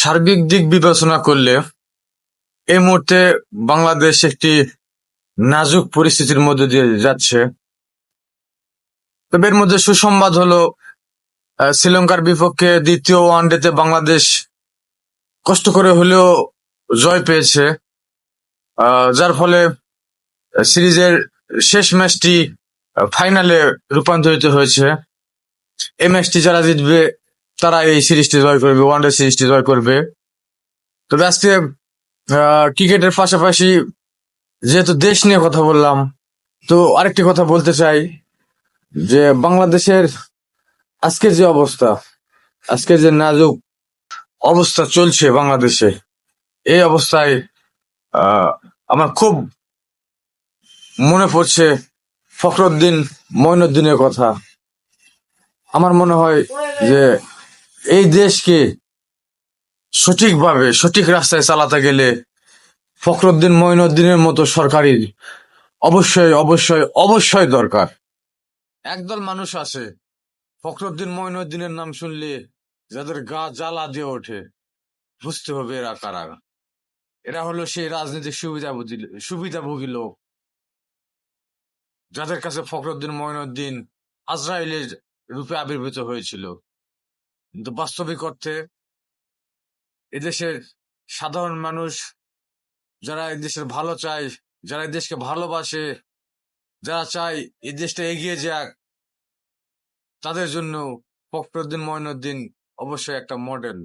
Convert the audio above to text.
সার্বিক দিক বিবেচনা করলে এই মুহূর্তে বাংলাদেশ একটি নাজুক পরিস্থিতির মধ্যে দিয়ে যাচ্ছে। তবে এর মধ্যে সুসংবাদ হলো শ্রীলঙ্কার বিপক্ষে দ্বিতীয় ওয়ানডেতে বাংলাদেশ কষ্ট করে হলেও জয় পেয়েছে। যার ফলে সিরিজের শেষ ম্যাচটি ফাইনালে রূপান্তরিত হয়েছে। এই ম্যাচটি যারা জিতবে তারা এই সিরিজটি জয় করবে, ওয়ানডে সিরিজটি জয় করবে। তবে আজকে ক্রিকেটের পাশাপাশি যেহেতু দেশ নিয়ে কথা বললাম, তো আরেকটি কথা বলতে চাই, যে বাংলাদেশের আজকের যে অবস্থা, আজকের যে নাজুক অবস্থা চলছে বাংলাদেশে, এই অবস্থায় আমার খুব মনে পড়ছে ফখরুদ্দিন মঈনুদ্দিনের কথা। আমার মনে হয় যে এই দেশকে সঠিকভাবে, সঠিক রাস্তায় চালাতে গেলে ফখরুদ্দিন, মঈনুদ্দিনের মতো সরকারি অবশ্যই অবশ্যই অবশ্যই দরকার। একদল মানুষ আছে, ফখরুদ্দিন, মঈনুদ্দিনের নাম শুনলে যাদের গা জ্বালা দিয়ে ওঠে, বুঝতে হবে এরা কারা। এরা হলো সেই রাজনৈতিক সুবিধাভোগী সুবিধাভোগী লোক। যাদের কাছে ফখরুদ্দিন, মঈনুদ্দিন, আজরাইলের রূপে আবির্ভূত হয়েছিল। কিন্তু বাস্তবিক অর্থে এদেশের সাধারণ মানুষ যারা দেশের ভালো চায়, যারা দেশকে ভালোবাসে, যারা চায় এই দেশটা এগিয়ে যাক, তাদের জন্য ফখরুদ্দিন ময়নুদ্দিন অবশ্যই একটা মডেল